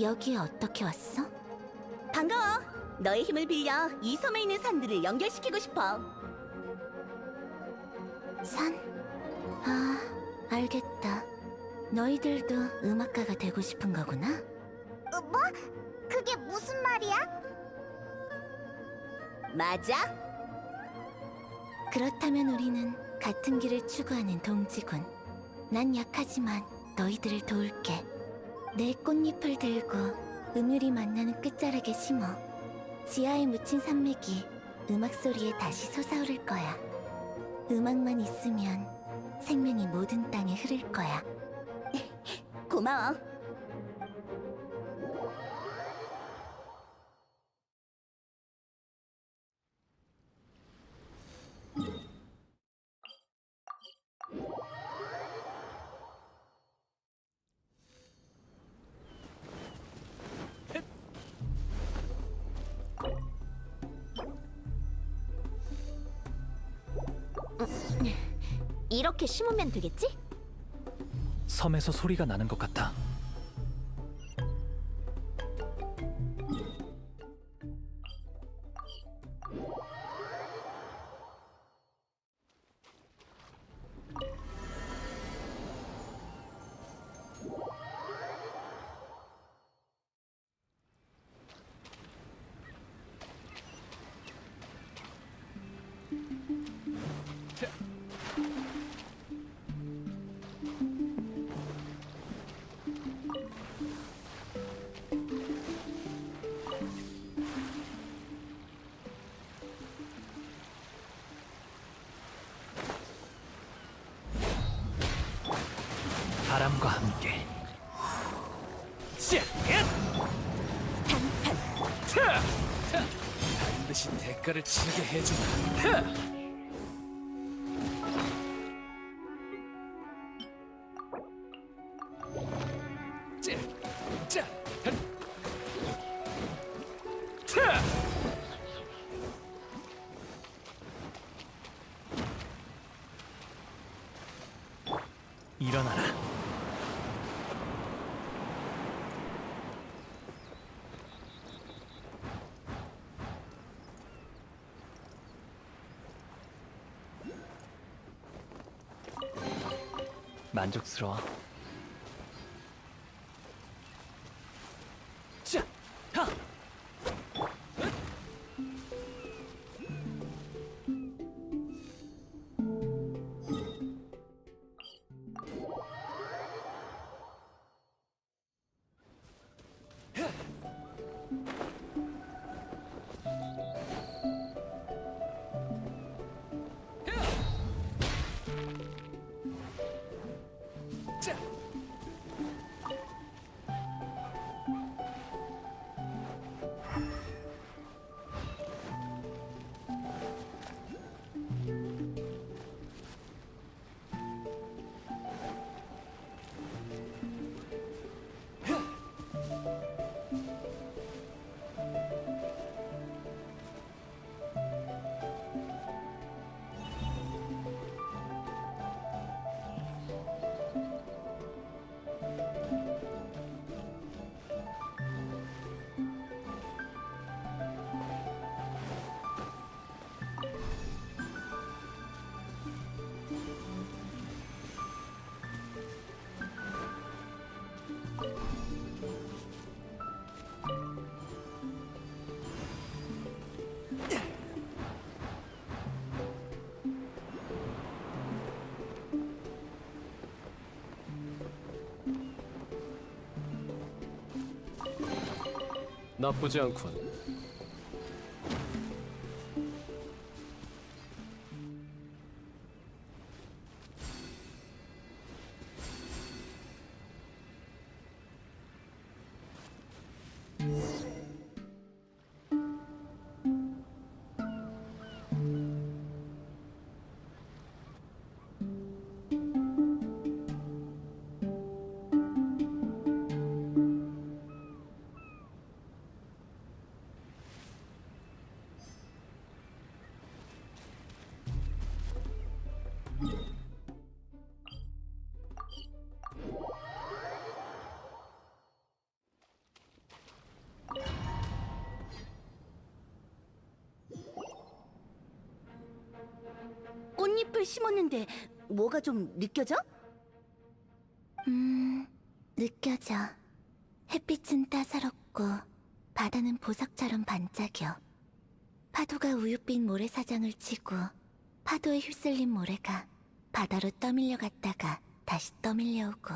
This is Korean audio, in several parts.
여기에 어떻게 왔어? 반가워. 너의 힘을 빌려 이 섬에 있는 산들을 연결시키고 싶어. 산? 아, 알겠다. 너희들도 음악가가 되고 싶은 거구나? 뭐? 그게 무슨 말이야? 맞아? 그렇다면 우리는 같은 길을 추구하는 동지군. 난 약하지만 너희들을 도울게. 내 꽃잎을 들고 음율이 만나는 끝자락에 심어 지하에 묻힌 산맥이 음악 소리에 다시 솟아오를 거야. 음악만 있으면 생명이 모든 땅에 흐를 거야. 고마워. 이렇게 심으면 되겠지? 섬에서 소리가 나는 것 같아. 대가를 치르게 해준다. 만족스러워. 자, 하. 나쁘지 않군. 심었는데 뭐가 좀 느껴져? 음, 느껴져. 햇빛은 따사롭고 바다는 보석처럼 반짝여. 파도가 우윳빛 모래사장을 치고 파도에 휩쓸린 모래가 바다로 떠밀려 갔다가 다시 떠밀려 오고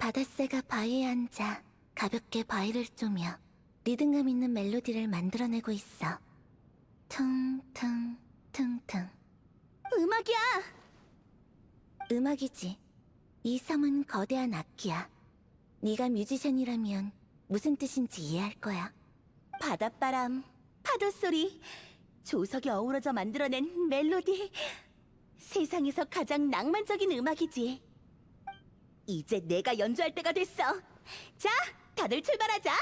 바닷새가 바위에 앉아 가볍게 바위를 쪼며 리듬감 있는 멜로디를 만들어내고 있어. 퉁퉁 퉁퉁 음악이야. 음악이지. 이 섬은 거대한 악기야. 네가 뮤지션이라면 무슨 뜻인지 이해할 거야. 바닷바람, 파도 소리, 조석이 어우러져 만들어낸 멜로디. 세상에서 가장 낭만적인 음악이지. 이제 내가 연주할 때가 됐어. 자, 다들 출발하자.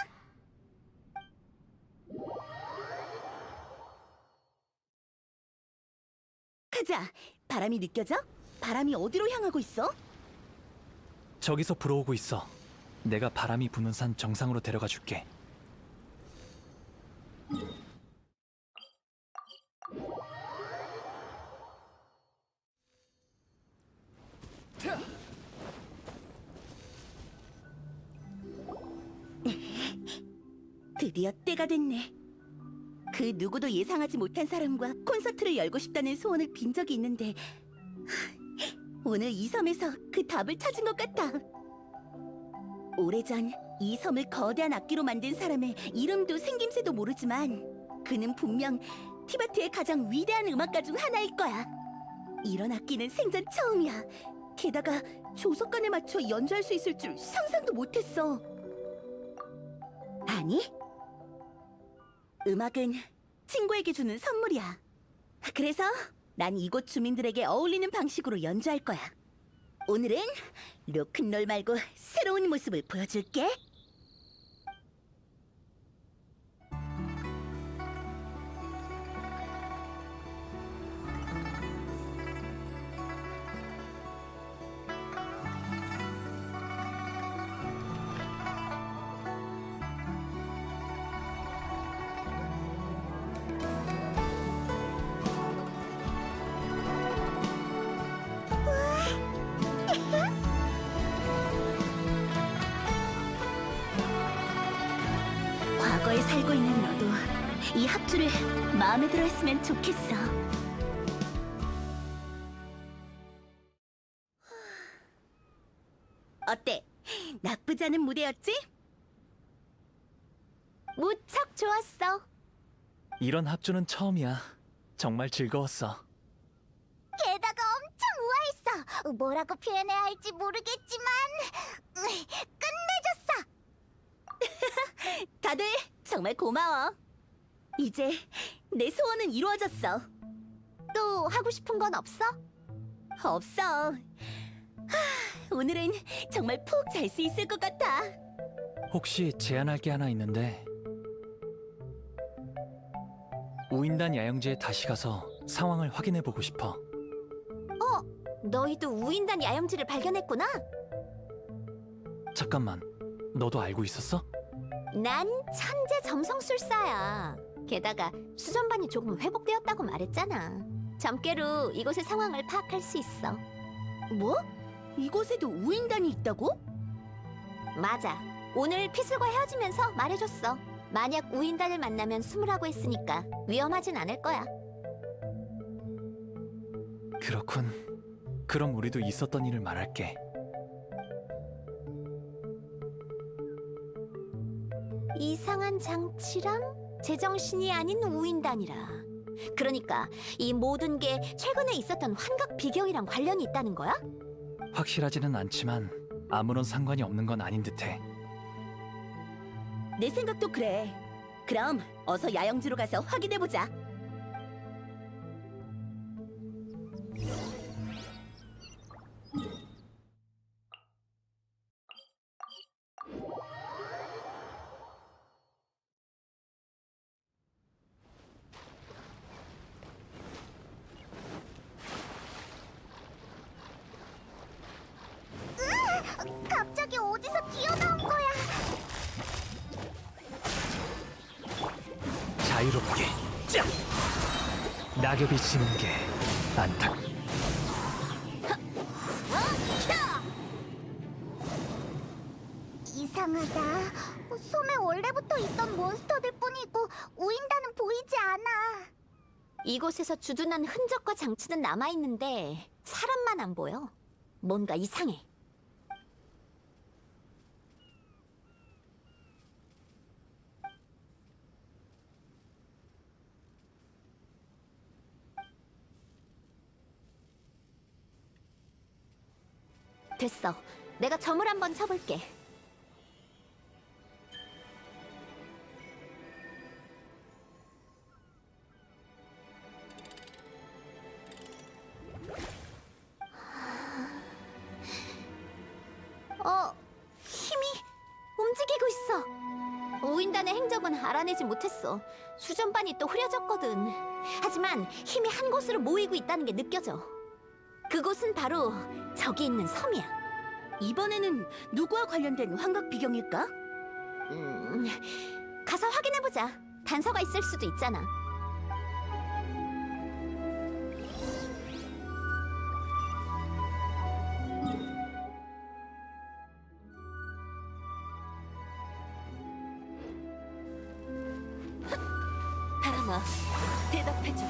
가자. 바람이 느껴져? 바람이 어디로 향하고 있어? 저기서 불어오고 있어. 내가 바람이 부는 산 정상으로 데려가 줄게. 드디어 때가 됐네. 그 누구도 예상하지 못한 사람과 콘서트를 열고 싶다는 소원을 빈 적이 있는데 하, 오늘 이 섬에서 그 답을 찾은 것 같아. 오래전 이 섬을 거대한 악기로 만든 사람의 이름도 생김새도 모르지만 그는 분명 티베트의 가장 위대한 음악가 중 하나일 거야. 이런 악기는 생전 처음이야. 게다가 조석관에 맞춰 연주할 수 있을 줄 상상도 못했어. 아니, 음악은 친구에게 주는 선물이야. 그래서 난 이곳 주민들에게 어울리는 방식으로 연주할 거야. 오늘은 로큰롤 말고 새로운 모습을 보여줄게. 이 합주를 마음에 들어 했으면 좋겠어. 어때? 나쁘지 않은 무대였지? 무척 좋았어. 이런 합주는 처음이야. 정말 즐거웠어. 게다가 엄청 우아했어. 뭐라고 표현해야 할지 모르겠지만 끝내줬어. 다들 정말 고마워. 이제 내 소원은 이루어졌어. 또 하고 싶은 건 없어? 없어. 하, 오늘은 정말 푹 잘 수 있을 것 같아. 혹시 제안할 게 하나 있는데 우인단 야영지에 다시 가서 상황을 확인해 보고 싶어. 너희도 우인단 야영지를 발견했구나. 잠깐만. 너도 알고 있었어? 난 천재 점성술사야. 게다가 수전반이 조금 회복되었다고 말했잖아. 점괘로 이곳의 상황을 파악할 수 있어. 뭐? 이곳에도 우인단이 있다고? 맞아. 오늘 피슬과 헤어지면서 말해줬어. 만약 우인단을 만나면 숨으라고 했으니까 위험하진 않을 거야. 그렇군. 그럼 우리도 있었던 일을 말할게. 이상한 장치랑 제정신이 아닌 우인단이라. 그러니까 이 모든 게 최근에 있었던 환각 비경이랑 관련이 있다는 거야? 확실하지는 않지만 아무런 상관이 없는 건 아닌 듯해. 내 생각도 그래. 그럼 어서 야영지로 가서 확인해 보자. 자유롭게 짝! 낙엽이 지는 게 안타 이상하다. 뭐 섬에 원래부터 있던 몬스터들 뿐이고 우인다는 보이지 않아. 이곳에서 주둔한 흔적과 장치는 남아있는데 사람만 안 보여. 뭔가 이상해. 됐어. 내가 점을 한번 쳐볼게. 어, 힘이 움직이고 있어. 우인단의 행적은 알아내지 못했어. 수전반이 또 흐려졌거든. 하지만 힘이 한 곳으로 모이고 있다는 게 느껴져. 그곳은 바로 저기 있는 섬이야. 이번에는 누구와 관련된 환각 비경일까? 음, 가서 확인해보자. 단서가 있을 수도 있잖아. 바람아, 대답해줘.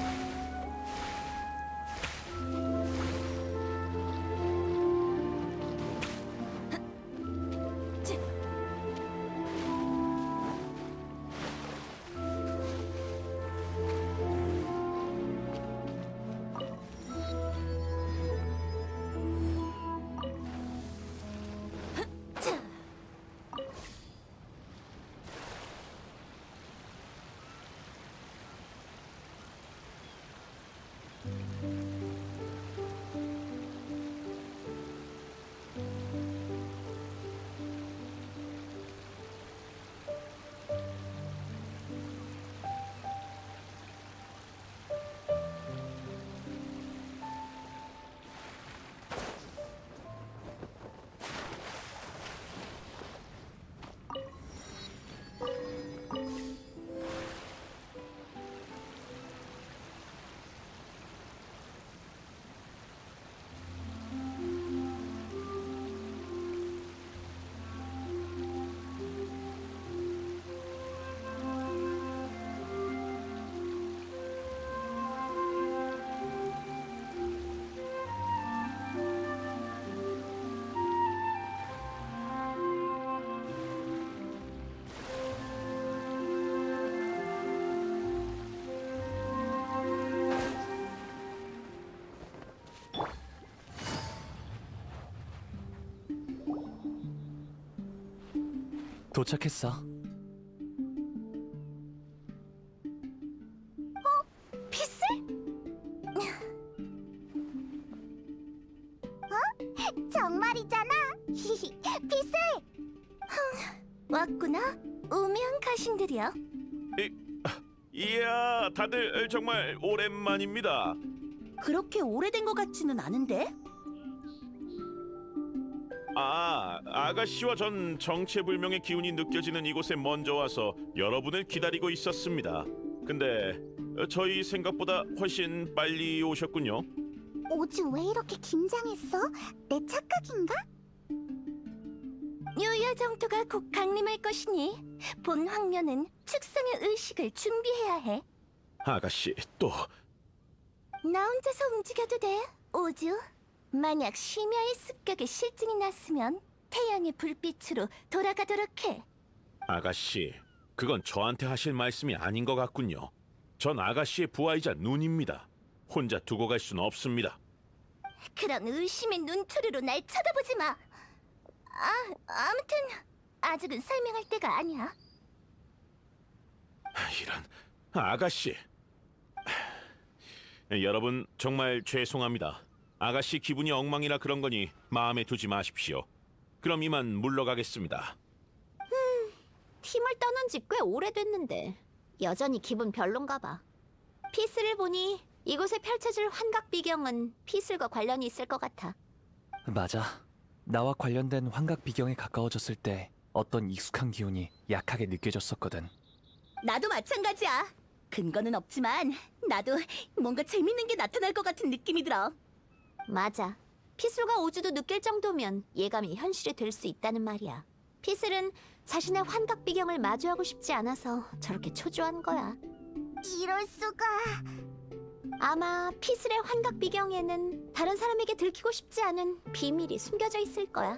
도착했어. 피슬? 정말이잖아. 피슬. 왔구나. 우매한 가신들이야. 이야, 다들 정말 오랜만입니다. 그렇게 오래된 것 같지는 않은데? 아, 아가씨와 전 정체불명의 기운이 느껴지는 이곳에 먼저 와서 여러분을 기다리고 있었습니다. 근데 어, 저희 생각보다 훨씬 빨리 오셨군요. 오즈 왜 이렇게 긴장했어? 내 착각인가? 유야 정토가 곧 강림할 것이니 본 황녀는 축성의 의식을 준비해야 해. 아가씨, 또 나 혼자서 움직여도 돼, 오주. 만약 심야의 습격에 실증이 났으면 태양의 불빛으로 돌아가도록 해. 아가씨, 그건 저한테 하실 말씀이 아닌 것 같군요. 전 아가씨의 부하이자 눈입니다. 혼자 두고 갈 수는 없습니다. 그런 의심의 눈초리로 날 쳐다보지 마. 아, 아무튼 아직은 설명할 때가 아니야. 아, 이런 아가씨. 여러분 정말 죄송합니다. 아가씨 기분이 엉망이라 그런 거니 마음에 두지 마십시오. 그럼 이만 물러가겠습니다. 팀을 떠난 지 꽤 오래됐는데 여전히 기분 별론가 봐. 피스를 보니 이곳에 펼쳐질 환각 비경은 피슬과 관련이 있을 것 같아. 맞아. 나와 관련된 환각 비경에 가까워졌을 때 어떤 익숙한 기운이 약하게 느껴졌었거든. 나도 마찬가지야. 근거는 없지만 나도 뭔가 재밌는 게 나타날 것 같은 느낌이 들어. 맞아. 피술과 오주도 느낄 정도면 예감이 현실이 될 수 있다는 말이야. 피슬은 자신의 환각 비경을 마주하고 싶지 않아서 저렇게 초조한 거야. 이럴 수가. 아마 피슬의 환각 비경에는 다른 사람에게 들키고 싶지 않은 비밀이 숨겨져 있을 거야.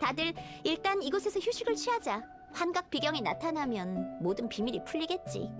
다들 일단 이곳에서 휴식을 취하자. 환각 비경이 나타나면 모든 비밀이 풀리겠지.